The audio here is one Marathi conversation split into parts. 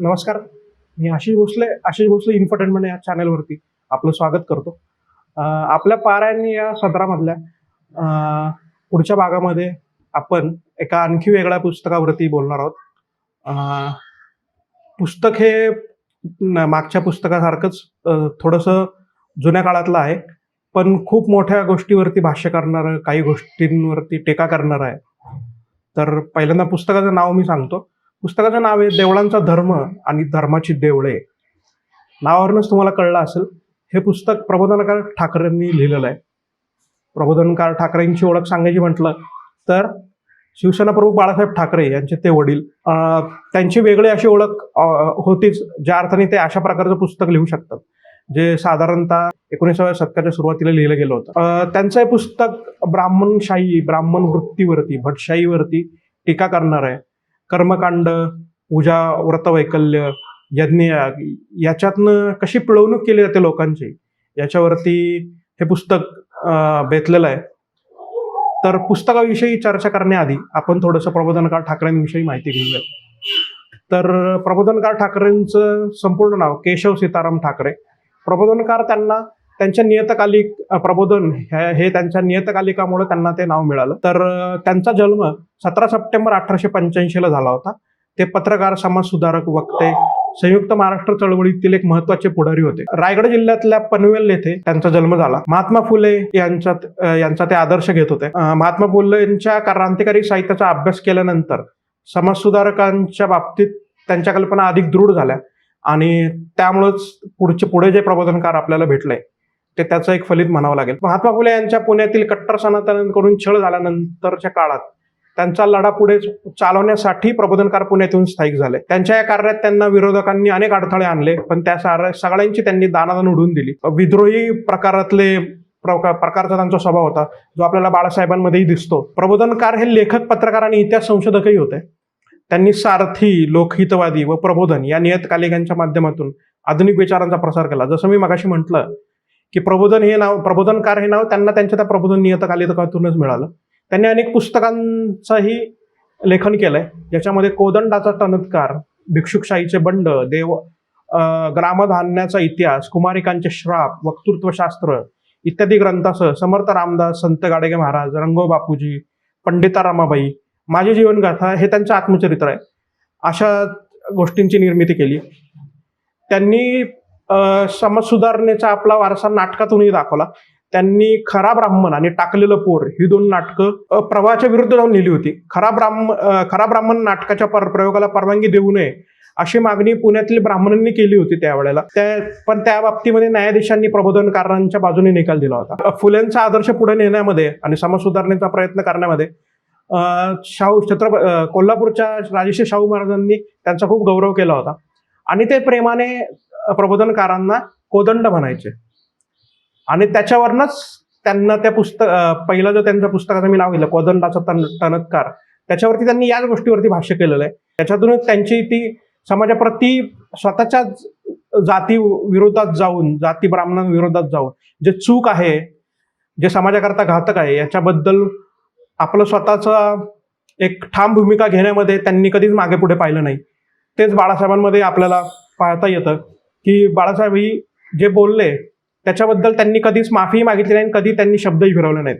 नमस्कार. मी आशिष भोसले आशिष भोसले इन्फोटेनमेंट या चॅनलवरती आपलं स्वागत करतो. आपल्या पारायणी या सदरामधल्या पुढच्या भागामध्ये आपण एका आणखी वेगळ्या पुस्तकावरती बोलणार आहोत. पुस्तक हे मागच्या पुस्तकासारखंच थोडंसं जुन्या काळातलं आहे पण खूप मोठ्या गोष्टीवरती भाष्य करणारं काही गोष्टींवरती टेका करणार आहे. तर पहिल्यांदा पुस्तकाचं नाव मी सांगतो. पुस्तकाचं नाव आहे देवळांचा धर्म आणि धर्माची देवळे. नावावरूनच तुम्हाला कळलं असेल हे पुस्तक प्रबोधनकार ठाकरेंनी लिहिलेलं आहे. प्रबोधनकार ठाकरेंची ओळख सांगायची म्हटलं तर शिवसेना प्रमुख बाळासाहेब ठाकरे यांचे ते वडील त्यांची वेगळी अशी ओळख होतीच ज्या अर्थाने ते अशा प्रकारचं पुस्तक लिहू शकतात. जे साधारणतः एकोणीसाव्या शतकाच्या सुरुवातीला लिहिलं गेलं होतं. त्यांचं हे पुस्तक ब्राह्मणशाही ब्राह्मण वृत्तीवरती भटशाहीवरती टीका करणार आहे. कर्मकांड पूजा व्रतवैकल्य यज्ञ याच्यातनं कशी पिळवणूक केली जाते लोकांची? याच्यावरती हे पुस्तक बेतलेलं आहे. तर पुस्तकाविषयी चर्चा करण्याआधी आपण थोडंसं प्रबोधनकार ठाकरेंविषयी माहिती घेऊया तर प्रबोधनकार ठाकरेंचं संपूर्ण नाव केशव सीताराम ठाकरे. प्रबोधनकार त्यांना त्यांच्या नियतकालिक प्रबोधन हे हे त्यांच्या नियतकालिकामुळे त्यांना ते नाव मिळालं. तर त्यांचा जन्म सतरा सप्टेंबर अठराशे पंच्याऐंशीला झाला होता. ते पत्रकार समाजसुधारक वक्ते संयुक्त महाराष्ट्र चळवळीतील एक महत्त्वाचे पुढारी होते. रायगड जिल्ह्यातल्या पनवेल येथे त्यांचा जन्म झाला. महात्मा फुले यांच्यात यांचा ते आदर्श घेत होते. महात्मा फुले यांच्या क्रांतिकारी साहित्याचा अभ्यास केल्यानंतर समाजसुधारकांच्या बाबतीत त्यांच्या कल्पना अधिक दृढ झाल्या आणि त्यामुळंच पुढचे पुढे जे प्रबोधनकार आपल्याला भेटले ते त्याचं एक फलित म्हणावं लागेल. महात्मा फुले यांच्या पुण्यातील कट्टर सनातनांकडून छळ झाल्यानंतरच्या काळात त्यांचा लढा पुढे चालवण्यासाठी प्रबोधनकार पुण्यातून स्थायिक झाले. त्यांच्या या कार्यात त्यांना विरोधकांनी अनेक अडथळे आणले पण त्या सगळ्यांची त्यांनी दानादान उडवून दिली. विद्रोही प्रकारातले प्रका- प्रकारचा त्यांचा स्वभाव होता जो आपल्याला बाळासाहेबांमध्येही दिसतो. प्रबोधनकार हे लेखक पत्रकार आणि इतिहास संशोधकही होते. त्यांनी सारथी लोकहितवादी व प्रबोधन या नियतकालिकांच्या माध्यमातून आधुनिक विचारांचा प्रसार केला. जसं मी मगाशी म्हटलं की प्रबोधन हे नाव प्रबोधनकार हे नाव त्यांना त्यांच्या त्या प्रबोधन नियतकालिकातूनच मिळालं. त्यांनी अनेक पुस्तकांचंही लेखन केलंय. ज्याच्यामध्ये कोदंडाचा टनत्कार भिक्षुकशाहीचे बंड देव ग्रामधान्याचा इतिहास कुमारिकांचे श्राप वक्तृत्वशास्त्र इत्यादी ग्रंथासह समर्थ रामदास संत गाडगे महाराज रंगो बापूजी पंडिता रामाबाई माझी जीवनगाथा हे त्यांचं आत्मचरित्र आहे. अशा गोष्टींची निर्मिती केली. त्यांनी समाज सुधारणेचा आपला वारसा नाटकातूनही दाखवला. त्यांनी खरा ब्राह्मण आणि टाकलेलं पोर ही दोन नाटकं प्रवाहाच्या विरुद्ध जाऊन लिहिली होती. खरा ब्राह्मण खरा ब्राह्मण नाटकाच्या पर प्रयोगाला परवानगी देऊ नये अशी मागणी पुण्यातील ब्राह्मणांनी केली होती त्यावेळेला. त्या पण त्या बाबतीमध्ये न्यायाधीशांनी प्रबोधनकारांच्या बाजूने निकाल दिला होता. फुलेंचा आदर्श पुढे नेण्यामध्ये आणि समाज सुधारणेचा प्रयत्न करण्यामध्ये शाहू छत्रप कोल्हापूरच्या राजेश्री शाहू महाराजांनी त्यांचा खूप गौरव केला होता. आणि ते प्रेमाने प्रबोधनकारांना कोदंड म्हणायचे. आणि त्याच्यावरनच त्यांना त्या पुस्तक पहिलं जो त्यांच्या पुस्तकाचं मी नाव घेतलं कोदंडाचा तन टणत्कार त्याच्यावरती त्यांनी याच गोष्टीवरती भाष्य केलेलं आहे. त्याच्यातूनच त्यांची ती समाजाप्रती स्वतःच्या जाती विरोधात जाऊन जाती ब्राह्मणांविरोधात जाऊन जे चूक आहे जे समाजाकरता घातक आहे याच्याबद्दल आपलं स्वतःचा एक ठाम भूमिका घेण्यामध्ये त्यांनी कधीच मागे पुढे पाहिलं नाही. तेच बाळासाहेबांमध्ये आपल्याला पाहता येतं. की बाळासाहेब ही जे बोलले त्याच्याबद्दल त्यांनी कधीच माफी मागितली नाही आणि कधी त्यांनी शब्दही फिरवले नाहीत.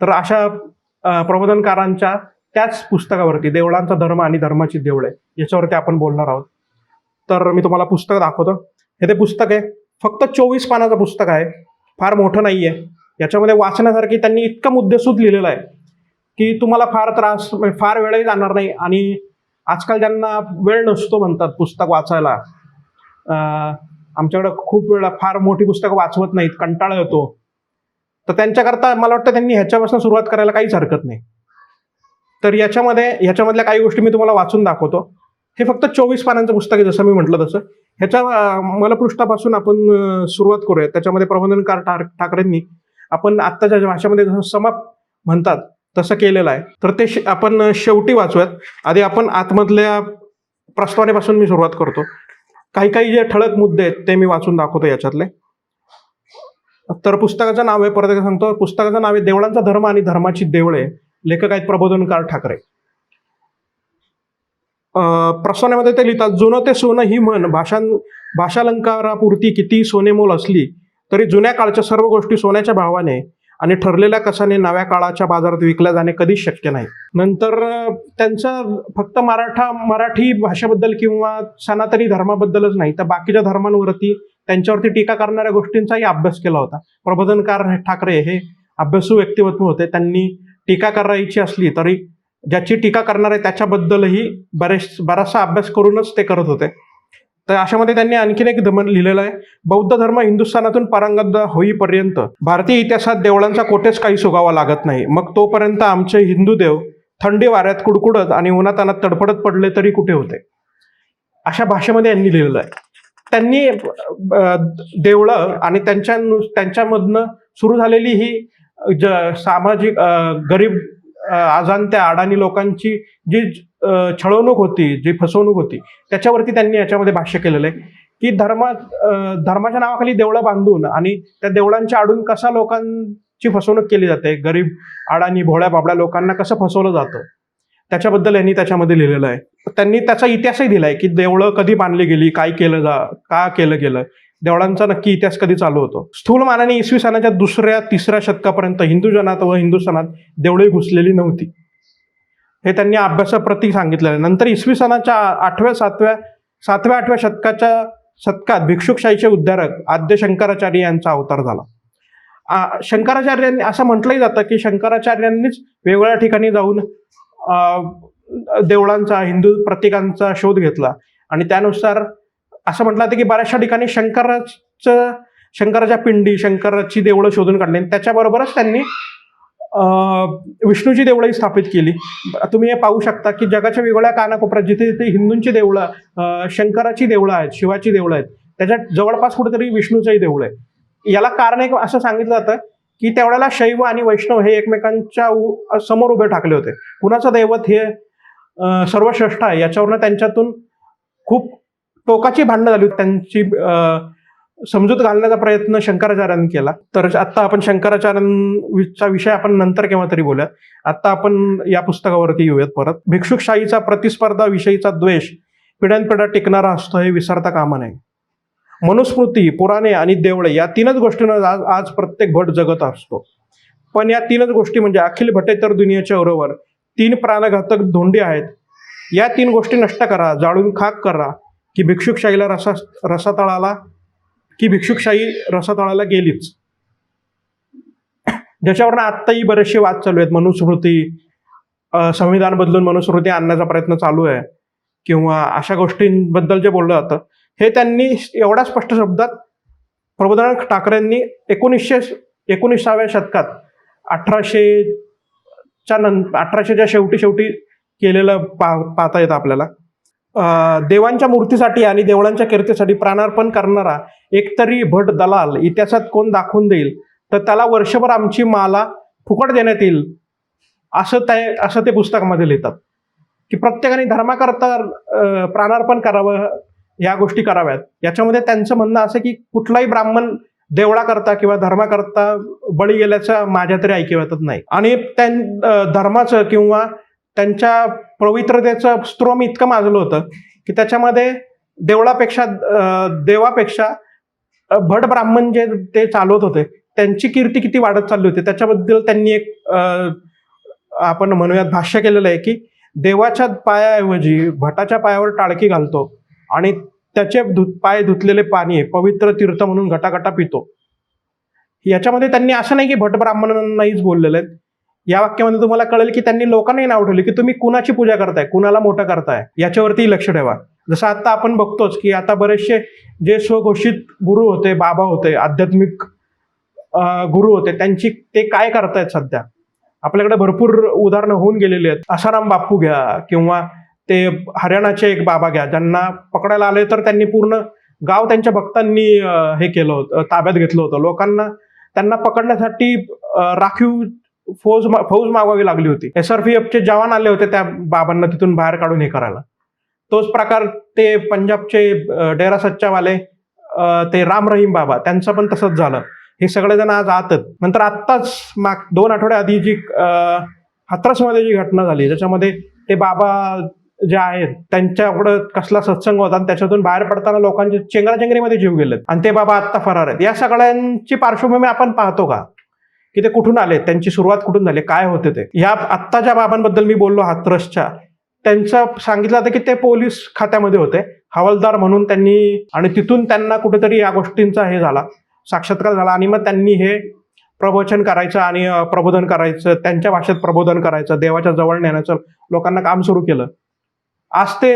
तर अशा प्रबोधनकारांच्या त्याच पुस्तकावरती देवळांचा धर्म आणि धर्माची देवळे याच्यावरती आपण बोलणार आहोत. तर मी तुम्हाला पुस्तक दाखवतो. हे ते पुस्तक आहे. फक्त चोवीस पानाचं पुस्तक आहे. फार मोठं नाही आहे याच्यामध्ये वाचण्यासारखी त्यांनी इतकं मुद्देसूद लिहिलेलं आहे की तुम्हाला फार त्रास फार वेळही जाणार नाही आणि आजकाल ज्यांना वेळ नसतो म्हणतात पुस्तक वाचायला आमच्याकडं खूप वेळा फार मोठी पुस्तकं वाचवत नाहीत कंटाळा येतो. तर त्यांच्याकरता मला वाटतं त्यांनी ह्याच्यापासून सुरुवात करायला काहीच हरकत नाही. तर याच्यामध्ये ह्याच्यामधल्या काही गोष्टी मी तुम्हाला वाचून दाखवतो. हे फक्त चोवीस पानांचं पुस्तक आहे जसं मी म्हटलं तसं. ह्याच्या मलपृष्ठापासून आपण सुरुवात करूया. त्याच्यामध्ये प्रबंधनकार ठार ठाकरेंनी आपण आत्ताच्या भाषेमध्ये जसं समाप म्हणतात तसं केलेलं आहे. तर ते शे- आपण शेवटी वाचूयात. आधी आपण आतमधल्या प्रस्तावनेपासून मी सुरुवात करतो. काही काही जे ठळक मुद्दे आहेत ते मी वाचून दाखवतो याच्यातले. तर पुस्तकाचं नाव आहे परत एकदा सांगतो पुस्तकाचं नाव आहे देवळांचा धर्म आणि धर्माची देवळे. लेखक आहेत प्रबोधनकार ठाकरे. अं, प्रस्तावनेमध्ये ते लिहितात जुनं ते सोनं ही म्हण भाषां भाषालंकारापुरती किती सोनेमोल असली तरी जुन्या काळच्या सर्व गोष्टी सोन्याच्या भावाने आणि ठरलेल्या कसाने नव्या काळाच्या बाजारात विकल्या जाणे कधीच शक्य नाही. नंतर त्यांचं फक्त मराठा मराठी भाषेबद्दल किंवा सनातनी धर्माबद्दलच नाही तर बाकीच्या धर्मांवरती त्यांच्यावरती टीका करणाऱ्या गोष्टींचाही अभ्यास केला होता. प्रबोधनकार ठाकरे हे अभ्यासू व्यक्तिमत्व होते. त्यांनी टीका करायची असली तरी ज्याची टीका करणार आहे त्याच्याबद्दलही बरेच बराचसा अभ्यास करूनच ते करत होते. तर अशामध्ये त्यांनी आणखीन एक धमन लिहिलेलं आहे. बौद्ध धर्म हिंदुस्थानातून पारंगत होईपर्यंत भारतीय इतिहासात देवळांचा कोठेच काही सुगावा लागत नाही. मग तोपर्यंत आमचे हिंदू देव थंडी वाऱ्यात कुडकुडत आणि उन्हातानात तडफडत पडले तरी कुठे होते? अशा भाषेमध्ये यांनी लिहिलेलं आहे. त्यांनी देवळं आणि त्यांच्या त्यांच्यामधनं सुरू झालेली ही ज सामाजिक गरीब अं, अजाणत्या अडाणी लोकांची जी छळवणूक होती जी फसवणूक होती त्याच्यावरती त्यांनी याच्यामध्ये भाष्य केलेलं आहे की धर्मा धर्माच्या नावाखाली देवळं बांधून आणि त्या देवळांच्या आडून कसा लोकांची फसवणूक केली जाते गरीब आडाणी भोळ्या बाबड्या लोकांना कसं फसवलं जातं? त्याच्याबद्दल यांनी त्याच्यामध्ये लिहिलेलं आहे. त्यांनी त्याचा इतिहासही दिलाय की देवळं कधी बांधली गेली काय केलं जा का केलं गेलं देवळांचा नक्की इतिहास कधी चालू होतो? स्थूल मानाने इसवी सनाच्या दुसऱ्या तिसऱ्या शतकापर्यंत हिंदू जनात व हिंदुस्थानात देवळे घुसलेली नव्हती. हे त्यांनी अभ्यासाप्रती सांगितलेलं आहे. नंतर इसवी सनाच्या आठव्या सातव्या सातव्या आठव्या शतकाच्या शतकात भिक्षुकशाहीचे उद्धारक आद्य शंकराचार्य यांचा अवतार झाला. शंकराचार्यांनी असं म्हटलंही जातं की शंकराचार्यांनीच वेगवेगळ्या ठिकाणी जाऊन देवळांचा हिंदू प्रतीकांचा शोध घेतला. आणि त्यानुसार असं म्हटलं जातं की बऱ्याचशा ठिकाणी शंकराचं शंकराच्या पिंडी शंकराची देवळं शोधून काढली. आणि त्याच्याबरोबरच त्यांनी विष्णूची देवळंही स्थापित केली. तुम्ही हे पाहू शकता की जगाच्या वेगवेगळ्या कानाकोपऱ्यात जिथे जिथे हिंदूंची देवळं शंकराची देवळं आहेत शिवाची देवळं आहेत त्याच्यात जवळपास कुठेतरी विष्णूचंही देऊळ आहे याला कारण एक असं सांगितलं जातं की त्यावेळेला शैव आणि वैष्णव हे एकमेकांच्या उ- समोर उभे ठाकले होते. कुणाचं दैवत हे सर्वश्रेष्ठ आहे याच्यावरनं त्यांच्यातून खूप टोकाची भांडणं झाली होती. त्यांची अं, समजूत घालण्याचा प्रयत्न शंकराचार्यांनी केला. तर आत्ता आपण शंकराचार्यांचा विषय आपण नंतर केव्हा तरी बोलूयात. आत्ता आपण या पुस्तकावरती येऊयात परत. भिक्षुकशाहीचा प्रतिस्पर्धा विषयीचा द्वेष पिढ्यानपिढ्या टिकणारा असतो हे विसरता कामा नये. मनुस्मृती पुराणे आणि देवळे या तीनच गोष्टींना आज आज प्रत्येक भट जगत असतो. पण या तीनच गोष्टी म्हणजे अखिल भटेतर दुनियेच्या बरोबर तीन प्राणघातक धोंडी आहेत. या तीन गोष्टी नष्ट करा जाळून खाक करा की भिक्षुकशाहीला रसा रसातळाला की भिक्षुकशाही रसातळाला गेलीच. ज्याच्यावरनं आत्ताही बरेचसे वाद चालू आहेत. मनुस्मृती संविधान बदलून मनुस्मृती आणण्याचा प्रयत्न चालू आहे. किंवा अशा गोष्टींबद्दल जे बोललं जातं हे त्यांनी एवढ्या स्पष्ट शब्दात प्रबोधन ठाकरेंनी एकोणीसशे एकोणीसाव्या शतकात अठराशेच्या नंतर अठराशेच्या शेवटी शेवटी केलेलं पा पाहता येतं आपल्याला. देवांच्या मूर्तीसाठी आणि देवळांच्या कीर्तीसाठी प्राणार्पण करणारा एकतरी भट दलाल इतिहासात कोण दाखवून देईल? तर त्याला वर्षभर आमची माला फुकट देण्यात येईल असं ते असं ते पुस्तकामध्ये लिहितात. की प्रत्येकाने धर्माकरता प्राणार्पण करावं या गोष्टी कराव्यात. याच्यामध्ये त्यांचं म्हणणं असं की कुठलाही ब्राह्मण देवळाकरता किंवा धर्माकरता बळी गेल्याचं माझ्या तरी ऐकिवातच नाही. आणि त्यां धर्माचं किंवा त्यांच्या पवित्रतेचं स्त्रोम इतकं माजलं होतं की त्याच्यामध्ये देवळापेक्षा देवापेक्षा भट ब्राह्मण जे ते चालवत होते त्यांची कीर्ती किती वाढत चालली होती. त्याच्याबद्दल त्यांनी एक आपण म्हणूयात भाष्य केलेलं आहे की देवाच्या पायाऐवजी भटाच्या पायावर टाळकी घालतो आणि त्याचे धु पाय धुतलेले पाणी पवित्र तीर्थ म्हणून घटाघटा पितो. याच्यामध्ये त्यांनी असं नाही की भट ब्राह्मणांनाहीच बोललेलं आहे. या वाक्यामध्ये तुम्हाला कळेल की त्यांनी लोकांनाही नाव ठेवले की तुम्ही कुणाची पूजा करताय कुणाला मोठं करताय याच्यावरती लक्ष ठेवा. जसं आता आपण बघतोच की आता बरेचसे जे स्वघोषित गुरु होते बाबा होते आध्यात्मिक गुरु होते त्यांची ते काय करतायत सध्या? आपल्याकडे भरपूर उदाहरणं होऊन गेलेली आहेत. आसाराम बापू घ्या किंवा ते हरियाणाचे एक बाबा घ्या ज्यांना पकडायला आले तर त्यांनी पूर्ण गाव त्यांच्या भक्तांनी हे केलं होतं ताब्यात घेतलं होतं. लोकांना त्यांना पकडण्यासाठी राखीव फौज मा- फौज मागवावी लागली होती. एस आर पी एफचे जवान आले होते त्या बाबांना तिथून बाहेर काढून हे करायला. तोच प्रकार ते पंजाबचे डेरा सच्चावाले ते राम रहीम बाबा त्यांचं पण तसंच झालं. हे सगळेजण आज आतच नंतर आत्ताच माग दोन आठवड्या आधी जी अं, जी घटना झाली ज्याच्यामध्ये ते बाबा जे आहेत त्यांच्याकडं कसला सत्संग होता आणि त्याच्यातून बाहेर पडताना लोकांचे चेंगराचेंगरीमध्ये जीव गेलेत. आणि ते बाबा आत्ता फरार आहेत. या सगळ्यांची पार्श्वभूमी आपण पाहतो का? की ते कुठून आले त्यांची सुरुवात कुठून झाली काय होते ते? या आत्ताच्या बाबांबद्दल मी बोललो हाथरसच्या त्यांचं सांगितलं होतं की ते पोलीस खात्यामध्ये होते. हवालदार म्हणून त्यांनी आणि तिथून त्यांना कुठेतरी या गोष्टींचा हे झाला साक्षात्कार झाला आणि मग त्यांनी हे प्रवचन करायचं आणि प्रबोधन करायचं त्यांच्या भाषेत प्रबोधन करायचं देवाच्या जवळ नेण्याचं लोकांना काम सुरू केलं. आज ते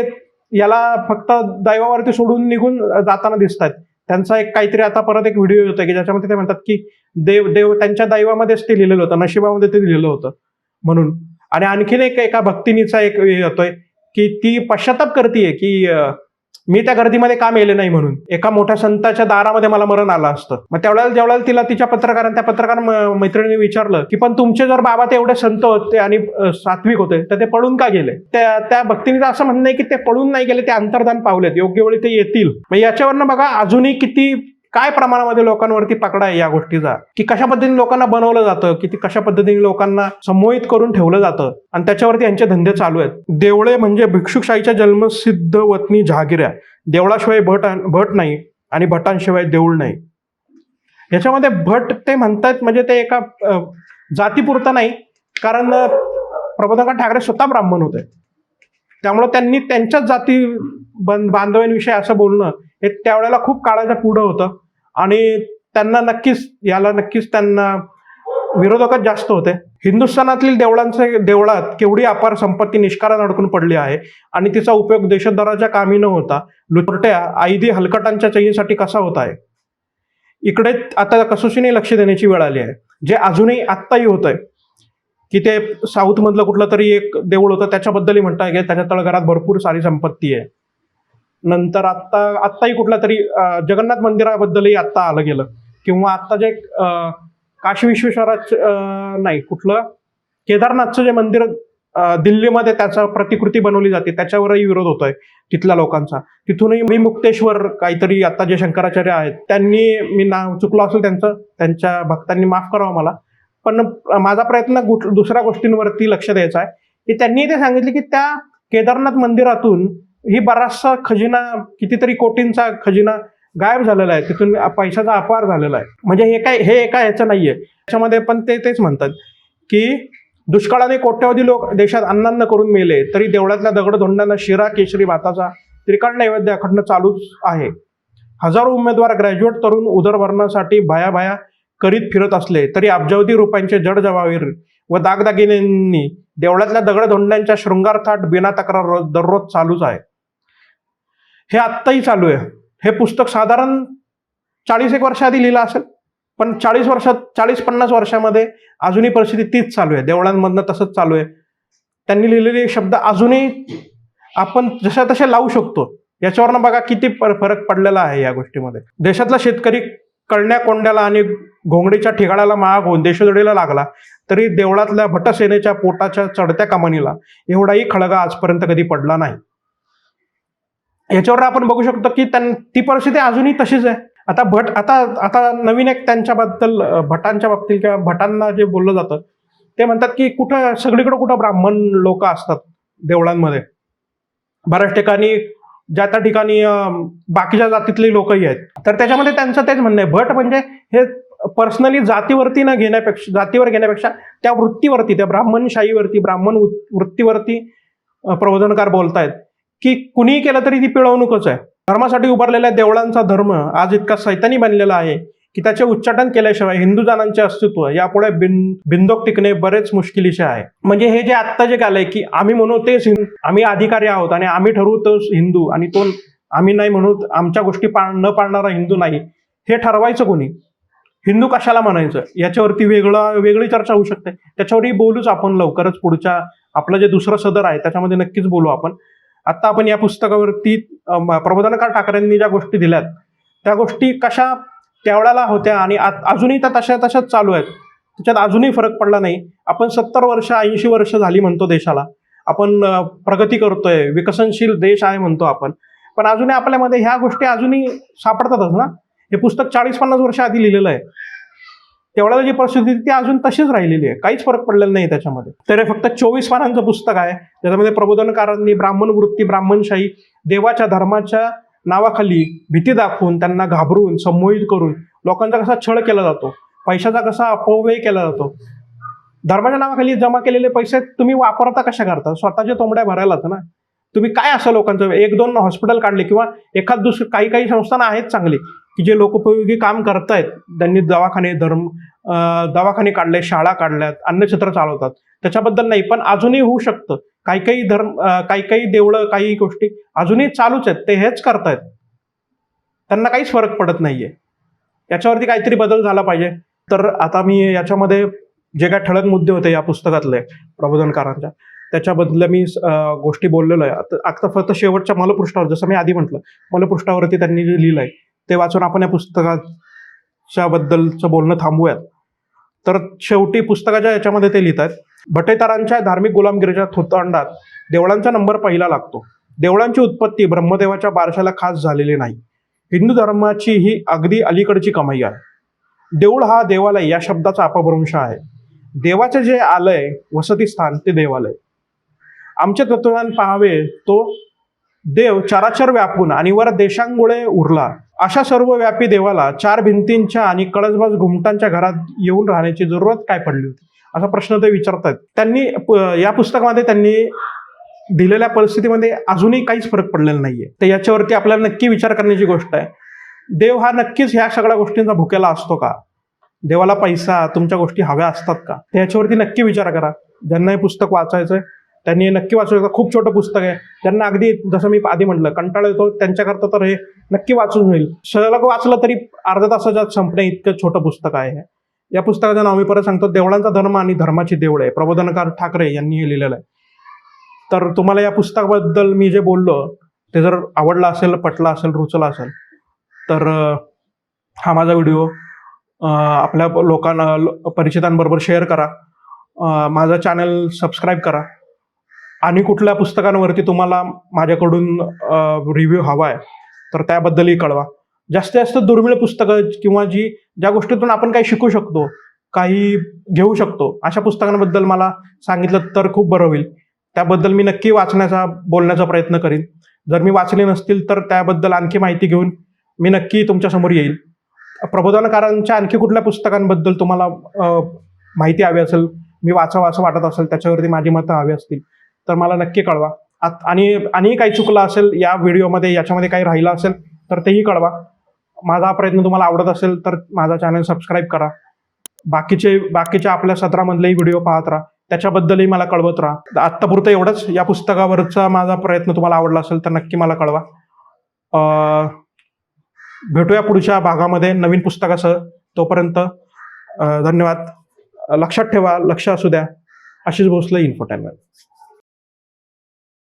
याला फक्त दैवावरती सोडून निघून जाताना दिसत आहेत त्यांचा एक काहीतरी आता परत एक व्हिडिओ होता की ज्याच्यामध्ये ते म्हणतात की देव देव त्यांच्या दैवामध्येच ते लिहिलेलं होतं नशिबामध्ये ते लिहिलेलं होतं म्हणून. आणि आणखीन एक एका भक्तिनीचा एक हे येतोय की ती पश्चाताप करतीये की मी त्या गर्दीमध्ये काम येले नाही म्हणून. एका मोठ्या संताच्या दारामध्ये मला मरण आलं असतं. मग त्यावेळेला जेवढ्याला तिला तिच्या पत्रकारांनी त्या पत्रकार म- मैत्रिणीने विचारलं की पण तुमचे जर बाबा ते एवढे संत होते आणि सात्विक होते तर ते पळून का गेले? त्या त्या भक्तीने असं म्हणणं आहे की ते पळून नाही गेले ते अंतर्धान पावलेत. योग्य वेळी ते येतील. मग याच्यावरनं बघा अजूनही किती काय प्रमाणामध्ये लोकांवरती पकडा आहे या गोष्टीचा? की कशा पद्धतीने लोकांना बनवलं जातं? की ती कशा पद्धतीने लोकांना संमोहित करून ठेवलं जातं? आणि त्याच्यावरती यांचे धंदे चालू आहेत. देवळे म्हणजे भिक्षुकशाहीच्या जन्मसिद्ध वतनी जहागिऱ्या देवळाशिवाय भट भट नाही आणि भटांशिवाय देऊळ नाही. याच्यामध्ये भट ते म्हणतात म्हणजे ते एका जातीपुरता नाही. कारण अं, ठाकरे स्वतः ब्राह्मण होते. त्यामुळे त्यांनी त्यांच्याच जाती बांधवांविषयी असं बोलणं हे त्यावेळेला खूप काळाच्या पुढं होतं. आणि त्यांना नक्कीच याला नक्कीच त्यांना विरोधकच जास्त होते. हिंदुस्थानातील देवळांचे देवळात केवढी अपार संपत्ती निष्कारण अडकून पडली आहे आणि तिचा उपयोग देशोद्धाराच्या कामी न होता. लुटट्या आयदी हलकटांच्या चैनीसाठी कसा होत आहे? इकडे आता कसोशीने लक्ष देण्याची वेळ आली आहे. जे अजूनही आत्ताही होत आहे की ते साऊथमधलं कुठलं तरी एक देऊळ होतं त्याच्याबद्दलही म्हणताय की त्याच्या तळघरात भरपूर सारी संपत्ती आहे. नंतर आत्ता आत्ताही कुठल्या तरी जगन्नाथ मंदिराबद्दलही आत्ता आलं गेलं. किंवा आत्ता जे काशी विश्वेश्वराच नाही कुठलं? केदारनाथचं जे मंदिर दिल्लीमध्ये त्याचा प्रतिकृती बनवली जाते त्याच्यावरही विरोध होतोय तिथल्या लोकांचा. तिथूनही मी मुक्तेश्वर काहीतरी आता जे शंकराचार्य आहेत त्यांनी मी नाव चुकलो असेल त्यांचं त्यांच्या भक्तांनी माफ करावं मला. पण माझा प्रयत्न दुसऱ्या गोष्टींवरती लक्ष द्यायचा आहे. की त्यांनी ते सांगितले की त्या केदारनाथ मंदिरातून ही बराचसा खजिना कितीतरी कोटींचा खजिना गायब झालेला आहे. तिथून पैशाचा अपार झालेला आहे. म्हणजे हे काय हे एका ह्याचं नाहीये. त्याच्यामध्ये पण ते तेच म्हणतात की दुष्काळाने कोट्यवधी लोक देशात अन्नान्न करून मेले तरी देवळातल्या दगडधोंडांना शिरा केशरी भाताचा त्रिकाळ नैवेद्य अखंड चालूच आहे. हजारो उमेदवार ग्रॅज्युएट तरुण उदरभरणासाठी भया करीत फिरत असले तरी अब्जावधी रुपयांचे जड जवावीर व दागदागिन्यांनी देवळातल्या दगडधोंड्यांच्या शृंगारथाट बिना तक्रार दररोज चालूच आहे. हे आत्ताही चालू आहे. हे पुस्तक साधारण चाळीस एक वर्ष आधी लिहिलं असेल पण चाळीस वर्षात चाळीस पन्नास वर्षामध्ये अजूनही परिस्थिती तीच चालू आहे. देवळांमधनं तसंच चालू आहे. त्यांनी लिहिलेले शब्द अजूनही आपण जशा तसे लावू शकतो. याच्यावरनं बघा किती पर- फरक पडलेला आहे या गोष्टीमध्ये. देशातला शेतकरी कळण्या कोंड्याला आणि घोंगडीच्या ठिकाणाला महाग होऊन देशोधडीला लागला तरी देवळातल्या भटसेनेच्या पोटाच्या चढत्या कमानीला एवढाही खळगा आजपर्यंत कधी पडला नाही. याच्यावर आपण बघू शकतो की त्यां ती परिस्थिती अजूनही तशीच आहे. आता भट आता आता नवीन एक त्यांच्याबद्दल भटांच्या बाबतीत किंवा भटांना जे बोललं जातं ते म्हणतात की कुठं सगळीकडे कुठं ब्राह्मण लोक असतात देवळांमध्ये. बऱ्याच ठिकाणी ज्या त्या ठिकाणी बाकीच्या जातीतले लोकही आहेत. तर त्याच्यामध्ये त्यांचं तेच म्हणणं आहे. भट म्हणजे हे पर्सनली जातीवरती न घेण्यापेक्षा जातीवर घेण्यापेक्षा त्या वृत्तीवरती त्या ब्राह्मणशाहीवरती ब्राह्मण वृ- वृत्तीवरती प्रबोधनकार बोलतायत. की कुणीही केलं तरी ती पिळवणूकच आहे. धर्मासाठी उभारलेल्या देवळांचा धर्म आज इतका सैतानी बनलेला आहे की त्याचे उच्चाटन केल्याशिवाय हिंदू जणांचे अस्तित्व यापुढे बिन बिंदोक टिकणे बरेच मुश्किलीचे आहे. म्हणजे हे जे आत्ता जे आलंय की आम्ही म्हणू तेच हिंद- आम्ही अधिकारी आहोत आणि आम्ही ठरवू तोच हिंदू आणि तो आम्ही नाही म्हणू आमच्या गोष्टी पाळ न पाळणारा हिंदू नाही. हे ठरवायचं कोणी? हिंदू कशाला म्हणायचं? याच्यावरती वेगळं वेगळी चर्चा होऊ शकते. त्याच्यावरही बोलूच आपण लवकरच पुढच्या आपलं जे दुसरं सदर आहे त्याच्यामध्ये नक्कीच बोलू आपण. आत्ता आपण या पुस्तकावरती प्रबोधनकार ठाकरेंनी ज्या गोष्टी दिल्यात त्या गोष्टी कशा त्यावेळेला होत्या आणि अजूनही त्या तशा तशाच चालू आहेत. त्याच्यात अजूनही फरक पडला नाही. आपण सत्तर वर्ष ऐंशी वर्ष झाली म्हणतो देशाला. आपण प्रगती करतोय विकसनशील देश आहे म्हणतो आपण. पण अजूनही आपल्यामध्ये ह्या गोष्टी अजूनही सापडतातच ना. हे पुस्तक चाळीस पन्नास वर्ष आधी लिहिलेलं आहे. तेवढ्या जी परिस्थिती ती अजून तशीच राहिलेली आहे. काहीच फरक पडलेला नाही त्याच्यामध्ये. तर हे फक्त चोवीस पानांचं पुस्तक आहे. ज्याच्यामध्ये प्रबोधनकारांनी ब्राह्मण वृत्ती ब्राह्मणशाही देवाच्या धर्माच्या नावाखाली भीती दाखवून त्यांना घाबरून संमोहित करून लोकांचा कसा छळ केला जातो पैशाचा कसा अपव्यय केला जातो. धर्माच्या नावाखाली जमा केलेले पैसे तुम्ही वापरता कशा करता? स्वतःच्या तोंबड्या भरायलाच ना. तुम्ही काय असं लोकांचं? एक दोन हॉस्पिटल काढले किंवा एखाद दुसरं काही काही संस्थान आहेत चांगली. की जे लोकोपयोगी काम करतायत त्यांनी दवाखाने धर्म दवाखाने काढले शाळा काढल्यात अन्नक्षेत्र चालवतात. त्याच्याबद्दल नाही पण अजूनही होऊ शकतं. काही काही धर्म काही काही देवळं काही गोष्टी अजूनही चालूच आहेत ते हेच करतायत. त्यांना काहीच फरक पडत नाहीये. याच्यावरती काहीतरी बदल झाला पाहिजे. तर आता मी याच्यामध्ये जे काय ठळक मुद्दे होते या पुस्तकातले प्रबोधनकारांच्या त्याच्याबद्दल मी गोष्टी बोललेलो आहे. आता आता फक्त शेवटच्या मलपृष्ठावर जसं मी आधी म्हटलं मलपृष्ठावरती त्यांनी जे लिहिलं आहे ते वाचून आपण या पुस्तकाच्या बद्दलचं बोलणं थांबूयात. तर शेवटी पुस्तकाच्या याच्यामध्ये ते लिहित आहेत भटेतारांच्या धार्मिक गुलामगिरीच्या थोतांडात देवळांचा नंबर पहिला लागतो. देवळांची उत्पत्ती ब्रह्मदेवाच्या बारशाला खास झालेली नाही. हिंदू धर्माची ही अगदी अलीकडची कमाई आहे. देऊळ हा देवालय या शब्दाचा अपभ्रंश आहे. देवाचे जे आलय वसतिस्थान ते देवालय. आमचे तत्वज्ञान पाहावे तो देव चराचर व्यापून आणि वर देशांमुळे उरला. अशा सर्व व्यापी देवाला चार भिंतींच्या आणि कळसबाज घुमटांच्या घरात येऊन राहण्याची जरूरत काय पडली होती? असा प्रश्न ते विचारतात त्यांनी प- या पुस्तकामध्ये त्यांनी दिलेल्या परिस्थितीमध्ये अजूनही काहीच फरक पडलेला नाहीये. तर याच्यावरती आपल्याला नक्की विचार करण्याची गोष्ट आहे. देव हा नक्कीच ह्या सगळ्या गोष्टींचा भुकेला असतो का? देवाला पैसा तुमच्या गोष्टी हव्या असतात का? तर याच्यावरती नक्की विचार करा. ज्यांना हे पुस्तक वाचायचंय त्यांनी हे नक्की वाचू शकता. खूप छोटं पुस्तक आहे. ज्यांना अगदी जसं मी आधी म्हटलं कंटाळा येतो त्यांच्याकरता तर हे नक्की वाचून होईल. सलग वाचलं तरी अर्ध्या तासाच्या संपणे इतकं छोटं पुस्तक आहे हे. या पुस्तकाचं नाव मी परत सांगतो. देवळांचा धर्म आणि धर्माची देवळ आहे. प्रबोधनकार ठाकरे यांनी हे लिहिलेलं आहे. तर तुम्हाला या पुस्तकाबद्दल मी जे बोललो ते जर आवडलं असेल पटलं असेल रुचलं असेल तर हा माझा व्हिडिओ आपल्या लोकांना लो- परिचितांबरोबर शेअर करा. माझं चॅनल सबस्क्राईब करा. आणि कुठल्या पुस्तकांवरती तुम्हाला माझ्याकडून रिव्ह्यू हवा आहे तर त्याबद्दलही कळवा. जास्तीत जास्त दुर्मिळ पुस्तकं किंवा जी ज्या गोष्टीतून आपण काही शिकू शकतो काही घेऊ शकतो अशा पुस्तकांबद्दल मला सांगितलं तर खूप बरं होईल. त्याबद्दल मी नक्की वाचण्याचा बोलण्याचा प्रयत्न करीन. जर मी वाचले नसतील तर त्याबद्दल आणखी माहिती घेऊन मी नक्की तुमच्यासमोर येईल. प्रबोधनकारांच्या आणखी कुठल्या पुस्तकांबद्दल तुम्हाला माहिती हवी असेल मी वाचावं असं वाटत असेल त्याच्यावरती माझी मतं हवी असतील तर मला नक्की कळवा. आत- आणि आणि काही चुकलं असेल या व्हिडिओमध्ये याच्यामध्ये काही राहिलं असेल तर तेही कळवा. माझा प्रयत्न तुम्हाला आवडत असेल तर माझा चॅनल सबस्क्राईब करा. बाकीचे बाकीच्या आपल्या सत्रामधलेही व्हिडिओ पाहत राहा. त्याच्याबद्दलही मला कळवत राहा. आत्तापुरतं एवढंच. या पुस्तकावरचा माझा प्रयत्न तुम्हाला आवडला असेल तर नक्की मला कळवा. भेटूया पुढच्या भागामध्ये नवीन पुस्तकासह. तोपर्यंत धन्यवाद. लक्षात ठेवा लक्ष असू द्या. आशिष भोसले इन्फोटेनमेंट